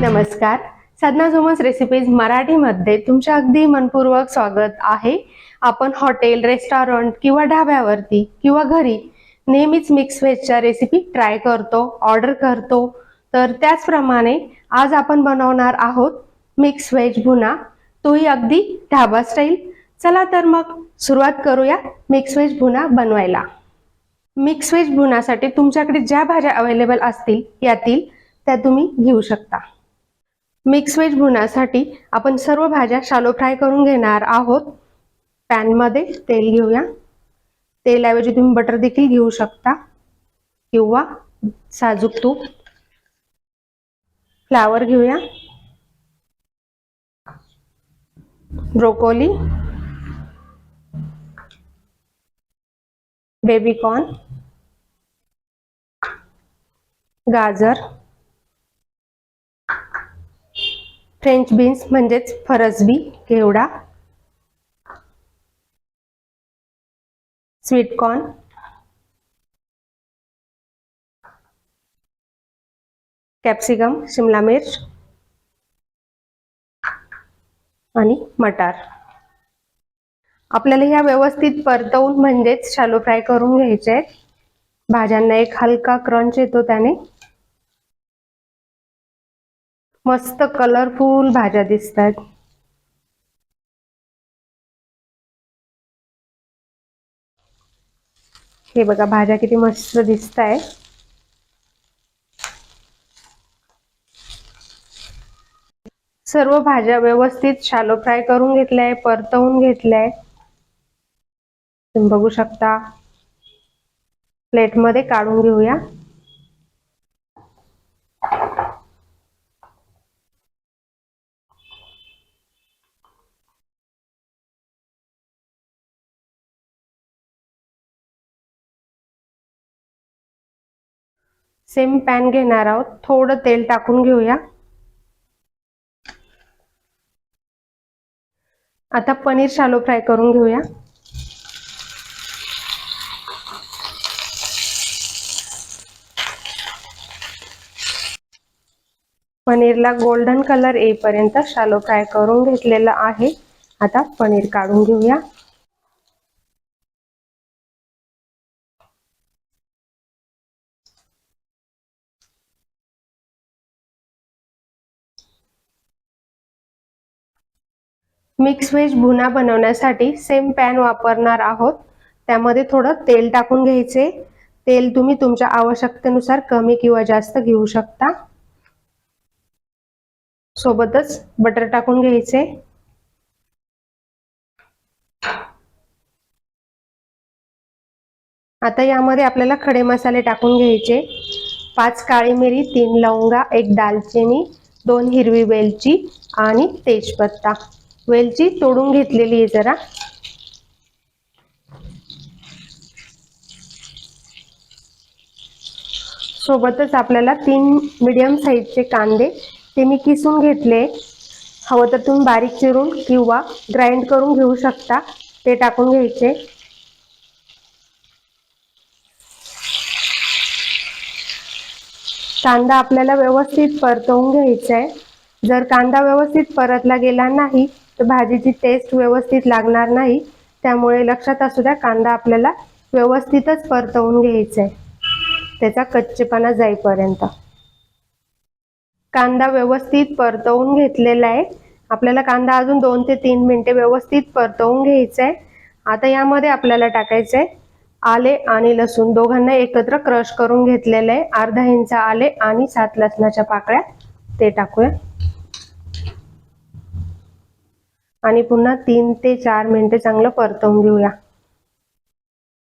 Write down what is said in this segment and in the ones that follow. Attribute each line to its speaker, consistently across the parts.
Speaker 1: नमस्कार. साधना झोमस रेसिपीज मराठीमध्ये तुमच्या अगदी मनपूर्वक स्वागत आहे. आपण हॉटेल रेस्टॉरंट किंवा ढाब्यावरती किंवा घरी नेहमीच मिक्स व्हेजच्या रेसिपी ट्राय करतो ऑर्डर करतो. तर त्याचप्रमाणे आज आपण बनवणार आहोत मिक्स व्हेज भुना. तोही अगदी ढाबा स्टाईल चला तर मग सुरुवात करूया मिक्स व्हेज भुना बनवायला. मिक्स व्हेज भुनासाठी तुमच्याकडे ज्या भाज्या अवेलेबल असतील यातील त्या तुम्ही घेऊ शकता. मिक्स वेज भुण्यासाठी आपण सर्व भाज्या शालो फ्राय करून घेणार आहोत. पॅनमध्ये तेल घेऊया. तेलाऐवजी तुम्ही बटर देखील घेऊ शकता. किंवा साजूक तूप. फ्लावर घेऊया. ब्रोकोली. Baby corn. गाजर. फ्रेंच बीन्स म्हणजेच फरसबी केवडा स्वीट कॉर्न कॅप्सिकम शिमला मिर्च आणि मटार. आपल्याला ह्या व्यवस्थित परतवून म्हणजेच शालो फ्राय करून घ्यायचे आहेत. भाज्यांना एक हलका क्रंच येतो त्याने. मस्त कलरफुल भाज्या दिसतात हे बघा भाज्या किती मस्त दिसत आहे सर्व भाज्या व्यवस्थित शालो फ्राय करून घेतल्या परतवून घेतल्या तुम्ही बघू शकता. प्लेटमध्ये काढून घेऊया. सेम पॅन घेणार आहोत. थोडं तेल टाकून घेऊया. आता पनीर शालो फ्राय करून घेऊया. पनीरला गोल्डन कलर येईपर्यंत शालो फ्राय करून घेतलेला आहे. आता पनीर काढून घेऊया. मिक्स व्हेज भुना बनवण्यासाठी सेम पॅन वापरणार आहोत. त्यामध्ये थोडं तेल टाकून घ्यायचे. तेल तुम्ही तुमच्या आवश्यकतेनुसार कमी किंवा जास्त घेऊ शकता. सोबतच बटर टाकून घ्यायचे. आता यामध्ये आपल्याला खडे मसाले टाकून घ्यायचे. पाच काळी मिरी तीन लवंगा एक दालचिनी दोन हिरवी वेलची आणि तेजपत्ता. वेलची तोडून घेतलेली आहे जरा. सोबतच आपल्याला तीन मीडियम साईजचे कांदे ते मी किसून घेतले. हवं तर तुम्ही बारीक चिरून किंवा ग्राइंड करून घेऊ शकता. ते टाकून घ्यायचे. कांदा आपल्याला व्यवस्थित परतवून घ्यायचा आहे. जर कांदा व्यवस्थित परतला गेला नाही तर भाजीची टेस्ट व्यवस्थित लागणार नाही. त्यामुळे लक्षात असू द्या कांदा आपल्याला व्यवस्थितच परतवून घ्यायचा आहे त्याचा कच्चेपणा जाईपर्यंत. कांदा व्यवस्थित परतवून घेतलेला आहे आपल्याला कांदा अजून दोन ते तीन मिनिटे व्यवस्थित परतवून घ्यायचा आहे आता यामध्ये आपल्याला टाकायचं आहे आले आणि लसूण. दोघांना एकत्र क्रश करून घेतलेलं आहे अर्धा इंच आले आणि सात लसणाच्या पाकळ्या. ते टाकूया. आणि पुन्हा तीन ते चार मिनिटे चांगलं परतवून घेऊया.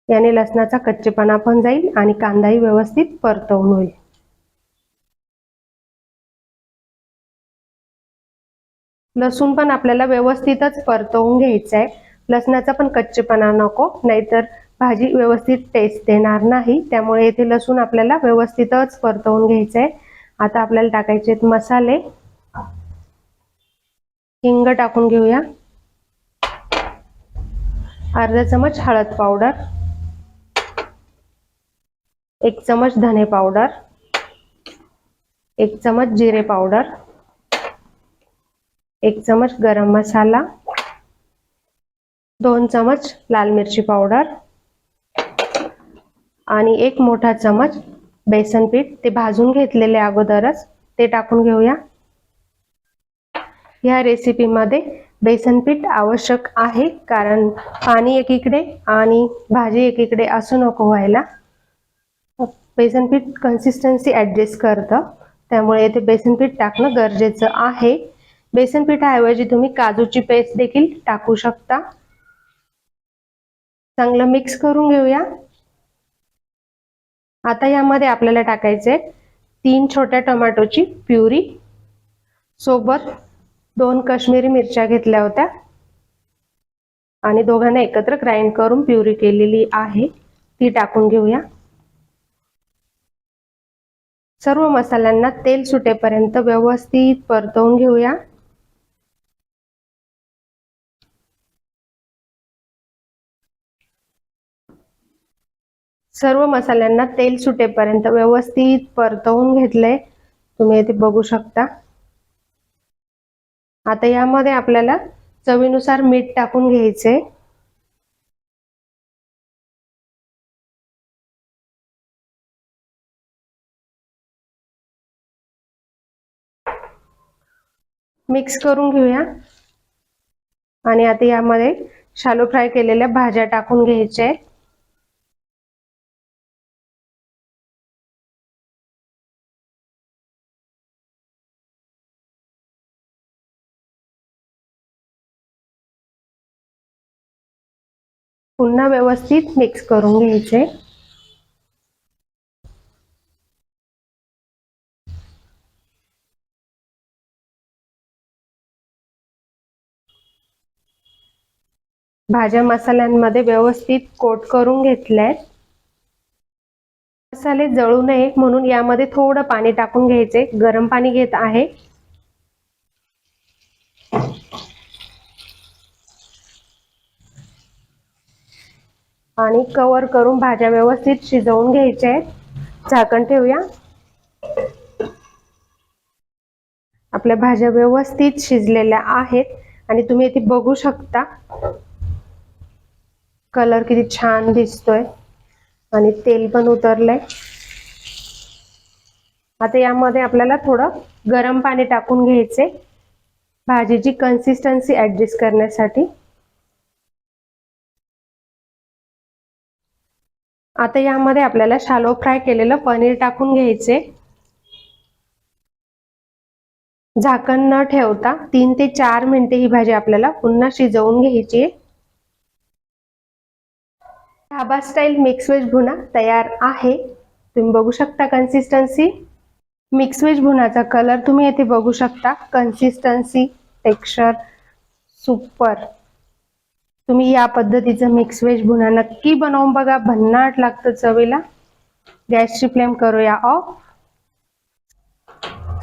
Speaker 1: याने लसणाचा कच्चेपणा पण जाईल आणि कांदाही व्यवस्थित परतवून होईल. लसूण पण आपल्याला व्यवस्थितच परतवून घ्यायचं आहे. लसणाचा पण कच्चेपणा नको नाहीतर भाजी व्यवस्थित टेस्ट देणार नाही. त्यामुळे येथे लसूण आपल्याला व्यवस्थितच परतवून घ्यायचं आहे. आता आपल्याला टाकायचे आहेत मसाले. हिंग टाकून घेऊया. अर्धा चमच हळद पावडर. एक चमच धने पावडर. एक चमच जिरे पावडर. एक चमच गरम मसाला. दोन चमच लाल मिरची पावडर. आणि एक मोठा चमच बेसन पीठ. ते भाजून घेतलेले अगोदरच ते टाकून घेऊया. ह्या रेसिपीमध्ये बेसन पीठ आवश्यक आहे. कारण पाणी एकीकडे आणि भाजी एकीकडे असू नको व्हायला. बेसन पीठ कन्सिस्टन्सी ॲडजस्ट करतं. त्यामुळे येथे बेसन पीठ टाकणं गरजेचं आहे. बेसन पिठाऐवजी तुम्ही काजूची पेस्ट देखील टाकू शकता. चांगलं मिक्स करून घेऊया. आता यामध्ये आपल्याला टाकायचे तीन छोट्या टोमॅटोची प्युरी. सोबत दोन काश्मीरी मिरच्या घेतल्या होत्या. आणि दोघांना एकत्र ग्राइंड करून प्युरी केलेली आहे. ती टाकून घेऊया. सर्व मसाल्यांना तेल सुटेपर्यंत व्यवस्थित परतवून घेऊया. सर्व मसाल्यांना तेल सुटेपर्यंत व्यवस्थित परतवून घेतलंय. तुम्ही इथे बघू शकता. आता यामध्ये आपल्याला चवीनुसार मीठ टाकून घ्यायचे. मिक्स करून घेऊया. आणि आता यामध्ये शालो फ्राय केलेल्या भाज्या टाकून घ्यायच्या पुन्हा व्यवस्थित मिक्स करून घ्यायचे. भाज्या मसाल्यांमध्ये व्यवस्थित कोट करून घेतल्यात. मसाले जळू नये म्हणून यामध्ये थोडं पाणी टाकून घ्यायचे. गरम पाणी घेत आहे. आणि कवर करून भाज्या व्यवस्थित शिजवून घ्यायच्या आहेत. झाकण ठेवूया. आपल्या भाज्या व्यवस्थित शिजलेल्या आहेत आणि तुम्ही इथे बघू शकता. कलर किती छान दिसतोय. आणि तेल पण उतरलंय. आता यामध्ये आपल्याला थोडं गरम पाणी टाकून घ्यायचे भाजीची कन्सिस्टन्सी ऍडजस्ट करण्यासाठी. आता यामध्ये आपल्याला शालो फ्राय केलेलं पनीर टाकून घ्यायचे. झाकण न ठेवता तीन ते चार मिनिटे ही भाजी आपल्याला पुन्हा शिजवून घ्यायची ढाबा स्टाईल मिक्स व्हेज भुना तयार आहे. तुम्ही बघू शकता कन्सिस्टन्सी मिक्स व्हेज भुनाचा कलर तुम्ही येथे बघू शकता. कन्सिस्टन्सी टेक्स्चर सुपर तुम्ही या पद्धतीचं मिक्स व्हेज भुना नक्की बनवून बघा. भन्नाट लागतं चवीला. गॅसची फ्लेम करूया ऑफ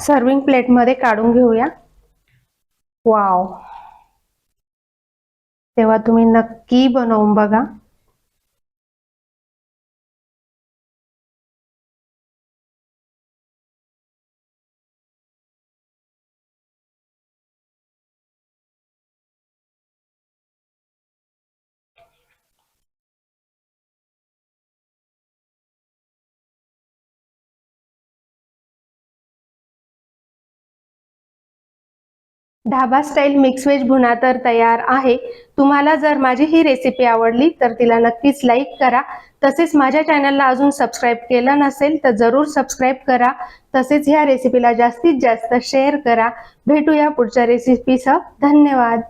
Speaker 1: सर्विंग प्लेटमध्ये काढून घेऊया. वाव तेव्हा तुम्ही नक्की बनवून बघा. ढाबा स्टाईल मिक्स व्हेज भुना तर तयार आहे. तुम्हाला जर माझी ही रेसिपी आवडली तर तिला नक्कीच लाईक करा. तसेच माझ्या चॅनलला अजून सबस्क्राईब केलं नसेल तर जरूर सबस्क्राईब करा. तसेच ह्या रेसिपीला जास्तीत जास्त शेअर करा. भेटूया पुढच्या रेसिपीसह धन्यवाद.